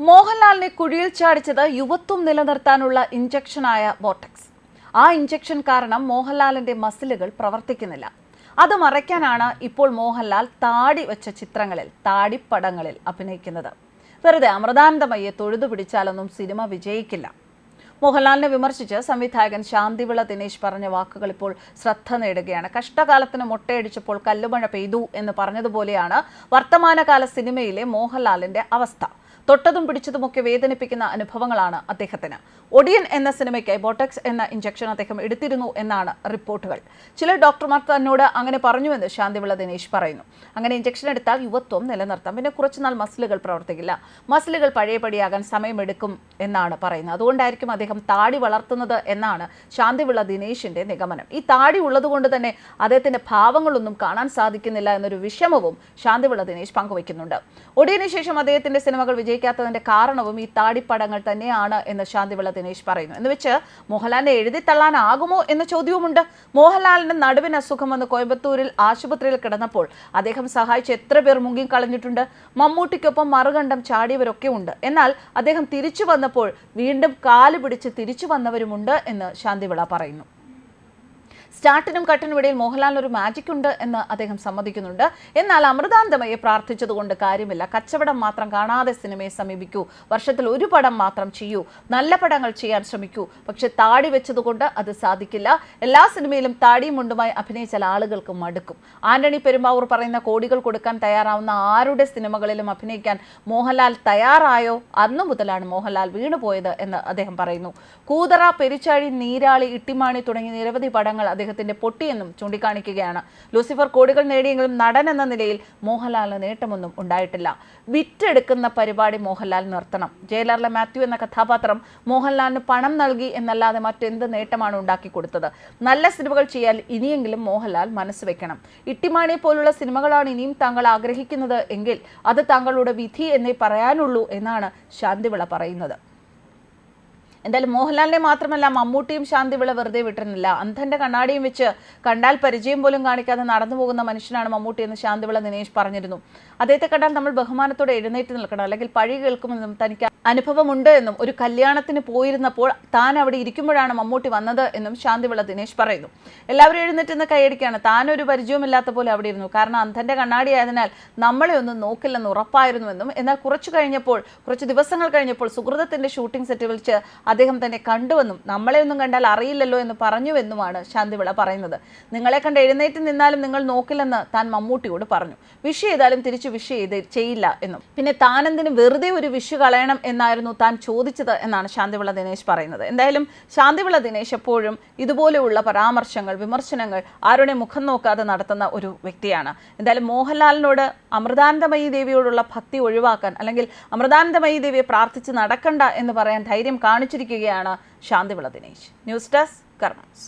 മോഹൻലാലിനെ കുഴിയിൽ ചാടിച്ചത് യുവത്വം നിലനിർത്താനുള്ള ഇഞ്ചക്ഷനായ ബോട്ടക്സ്. ആ ഇഞ്ചക്ഷൻ കാരണം മോഹൻലാലിന്റെ മസിലുകൾ പ്രവർത്തിക്കുന്നില്ല. അത് മറയ്ക്കാനാണ് ഇപ്പോൾ മോഹൻലാൽ താടി വെച്ച ചിത്രങ്ങളിൽ താടിപ്പടങ്ങളിൽ അഭിനയിക്കുന്നത്. വെറുതെ അമൃതാനന്ദമയ്യെ തൊഴുതു പിടിച്ചാലൊന്നും സിനിമ വിജയിക്കില്ല. മോഹൻലാലിനെ വിമർശിച്ച് സംവിധായകൻ ശാന്തിവിള ദിനേശ് പറഞ്ഞ വാക്കുകൾ ഇപ്പോൾ ശ്രദ്ധ നേടുകയാണ്. കഷ്ടകാലത്തിന് മുട്ടയടിച്ചപ്പോൾ കല്ലുമഴ പെയ്തു എന്ന് പറഞ്ഞതുപോലെയാണ് വർത്തമാനകാല സിനിമയിലെ മോഹൻലാലിന്റെ അവസ്ഥ. തൊട്ടതും പിടിച്ചതുമൊക്കെ വേദനിപ്പിക്കുന്ന അനുഭവങ്ങളാണ് അദ്ദേഹത്തിന്. ഒടിയൻ എന്ന സിനിമയ്ക്ക് ബോട്ടക്സ് എന്ന ഇഞ്ചക്ഷൻ അദ്ദേഹം എടുത്തിരുന്നു എന്നാണ് റിപ്പോർട്ടുകൾ. ചില ഡോക്ടർമാർ തന്നോട് അങ്ങനെ പറഞ്ഞുവെന്ന് ശാന്തിവിള ദിനേശ് പറയുന്നു. അങ്ങനെ ഇഞ്ചക്ഷൻ എടുത്താൽ യുവത്വം നിലനിർത്താം. പിന്നെ കുറച്ചുനാൾ മസിലുകൾ പ്രവർത്തിക്കില്ല. മസിലുകൾ പഴയപടിയാകാൻ സമയമെടുക്കും എന്നാണ് പറയുന്നത്. അതുകൊണ്ടായിരിക്കും അദ്ദേഹം താടി വളർത്തുന്നത് എന്നാണ് ശാന്തിവിള ദിനേശിന്റെ നിഗമനം. ഈ താടി ഉള്ളതുകൊണ്ട് തന്നെ അദ്ദേഹത്തിന്റെ ഭാവങ്ങളൊന്നും കാണാൻ സാധിക്കുന്നില്ല എന്നൊരു വിഷമവും ശാന്തിവിള ദിനേശ് പങ്കുവയ്ക്കുന്നുണ്ട് ഒടിയന് ശേഷം അദ്ദേഹത്തിന്റെ സിനിമകൾ വിജയിക്കാത്തതിന്റെ കാരണവും ഈ താടിപ്പടങ്ങൾ തന്നെയാണ് എന്ന് ശാന്തിവിള ദിനേശ് പറയുന്നു. എന്ന് വെച്ച് മോഹൻലാലിനെ എഴുതിത്തള്ളാനാകുമോ എന്ന ചോദ്യവുമുണ്ട്. മോഹൻലാലിന് നടുവിന് അസുഖം വന്ന് കോയമ്പത്തൂരിൽ ആശുപത്രിയിൽ കിടന്നപ്പോൾ അദ്ദേഹം സഹായിച്ച് എത്ര പേർ മുങ്ങിക്കളഞ്ഞിട്ടുണ്ട് മമ്മൂട്ടിക്കൊപ്പം മറുകണ്ഠം ചാടിയവരൊക്കെ ഉണ്ട്. എന്നാൽ അദ്ദേഹം തിരിച്ചു വന്നപ്പോൾ വീണ്ടും കാൽ പിടിച്ച് തിരിച്ചു വന്നവരുമുണ്ട് എന്ന് ശാന്തിവിള പറയുന്നു. സ്റ്റാർട്ടിനും കട്ടിനും ഇടയിൽ മോഹൻലാലിന് ഒരു മാജിക് ഉണ്ട് എന്ന് അദ്ദേഹം സമ്മതിക്കുന്നുണ്ട്. എന്നാൽ അമൃതാന്തമയെ പ്രാർത്ഥിച്ചതുകൊണ്ട് കാര്യമില്ല. കച്ചവടം മാത്രം കാണാതെ സിനിമയെ സമീപിക്കൂ. വർഷത്തിൽ ഒരു പടം മാത്രം ചെയ്യൂ. നല്ല പടങ്ങൾ ചെയ്യാൻ ശ്രമിക്കൂ. പക്ഷെ താടി വെച്ചതുകൊണ്ട് അത് സാധിക്കില്ല. എല്ലാ സിനിമയിലും താടിയും മുണ്ടുമായി അഭിനയിച്ചാൽ ആളുകൾക്ക് മടുക്കും. ആന്റണി പെരുമ്പാവൂർ പറയുന്ന കോടികൾ കൊടുക്കാൻ തയ്യാറാവുന്ന ആരുടെ സിനിമകളിലും അഭിനയിക്കാൻ മോഹൻലാൽ തയ്യാറായോ? അന്നു മുതലാണ് മോഹൻലാൽ വീണുപോയത് എന്ന് അദ്ദേഹം പറയുന്നു. കൂതറ പെരിച്ചാഴി നീരാളി ഇട്ടിമാണി തുടങ്ങി നിരവധി പടങ്ങൾ അദ്ദേഹത്തിന്റെ പൊട്ടിയെന്നും ചൂണ്ടിക്കാണിക്കുകയാണ്. ലൂസിഫർ കോടികൾ നേടിയെങ്കിലും നടൻ എന്ന നിലയിൽ മോഹൻലാലിന് നേട്ടമൊന്നും ഉണ്ടായിട്ടില്ല. വിറ്റെടുക്കുന്ന പരിപാടി മോഹൻലാൽ നിർത്തണം. ജയിലറിലെ മാത്യു എന്ന കഥാപാത്രം മോഹൻലാലിന് പണം നൽകി എന്നല്ലാതെ മറ്റെന്ത് നേട്ടമാണ് ഉണ്ടാക്കി കൊടുത്തത്? നല്ല സിനിമകൾ ചെയ്യാൻ ഇനിയെങ്കിലും മോഹൻലാൽ മനസ്സ് വെക്കണം. ഇട്ടിമാണി പോലുള്ള സിനിമകളാണ് ഇനിയും താങ്കൾ ആഗ്രഹിക്കുന്നത് എങ്കിൽ അത് താങ്കളുടെ വിധി എന്നേ പറയാനുള്ളൂ എന്നാണ് ശാന്തിവിള പറയുന്നത്. എന്തായാലും മോഹൻലാലിനെ മാത്രമല്ല മമ്മൂട്ടിയും ശാന്തിവിള വെറുതെ വിട്ടിരുന്നില്ല. അന്ധന്റെ കണ്ണാടിയും വെച്ച് കണ്ടാൽ പരിചയം പോലും കാണിക്കാതെ നടന്നു പോകുന്ന മനുഷ്യനാണ് മമ്മൂട്ടി എന്ന് ശാന്തിവിള ദിനേശ് പറഞ്ഞിരുന്നു. അദ്ദേഹത്തെ കണ്ടാൽ നമ്മൾ ബഹുമാനത്തോടെ എഴുന്നേറ്റ് നിൽക്കണം അല്ലെങ്കിൽ പഴി കേൾക്കുമെന്നും തനിക്ക് അനുഭവമുണ്ട് എന്നും ഒരു കല്യാണത്തിന് പോയിരുന്നപ്പോൾ താൻ അവിടെ ഇരിക്കുമ്പോഴാണ് മമ്മൂട്ടി വന്നത് എന്നും ശാന്തിവിള ദിനേശ് പറയുന്നു. എല്ലാവരും എഴുന്നേറ്റ് കൈയടിക്കുകയാണ്. ഒരു പരിചയമില്ലാത്ത പോലെ അവിടെ ഇരുന്നു. കാരണം അന്ധന്റെ കണ്ണാടി ആയതിനാൽ നമ്മളെ ഒന്നും നോക്കില്ലെന്ന് ഉറപ്പായിരുന്നുവെന്നും എന്നാൽ കുറച്ചു കഴിഞ്ഞപ്പോൾ കുറച്ച് ദിവസങ്ങൾ കഴിഞ്ഞപ്പോൾ സുഹൃതത്തിന്റെ ഷൂട്ടിംഗ് സെറ്റ് വിളിച്ച് അദ്ദേഹം തന്നെ കണ്ടുവെന്നും നമ്മളെ ഒന്നും കണ്ടാൽ അറിയില്ലല്ലോ എന്ന് പറഞ്ഞുവെന്നുമാണ് ശാന്തിവിള പറയുന്നത്. നിങ്ങളെ കണ്ട് എഴുന്നേറ്റ് നിന്നാലും നിങ്ങൾ നോക്കില്ലെന്ന് താൻ മമ്മൂട്ടിയോട് പറഞ്ഞു. വിഷ് ചെയ്താലും തിരിച്ച് വിഷ് ചെയ്ത് ചെയ്യില്ല എന്നും. പിന്നെ താനെന്തിന് വെറുതെ ഒരു വിഷ് കളയണം എന്നായിരുന്നു താൻ ചോദിച്ചത് എന്നാണ് ശാന്തിവിള ദിനേശ് പറയുന്നത്. എന്തായാലും ശാന്തിവിള ദിനേശ് എപ്പോഴും ഇതുപോലെയുള്ള പരാമർശങ്ങൾ വിമർശനങ്ങൾ ആരുടെ മുഖം നോക്കാതെ നടത്തുന്ന ഒരു വ്യക്തിയാണ്. എന്തായാലും മോഹൻലാലിനോട് അമൃതാനന്ദമയി ദേവിയോടുള്ള ഭക്തി ഒഴിവാക്കാൻ അല്ലെങ്കിൽ അമൃതാനന്ദമയി ദേവിയെ പ്രാർത്ഥിച്ച് നടക്കണ്ട എന്ന് പറയാൻ ധൈര്യം കാണിച്ചിരിക്കുകയാണ് ശാന്തിവിള ദിനേശ്. News desk കർമ്മസ്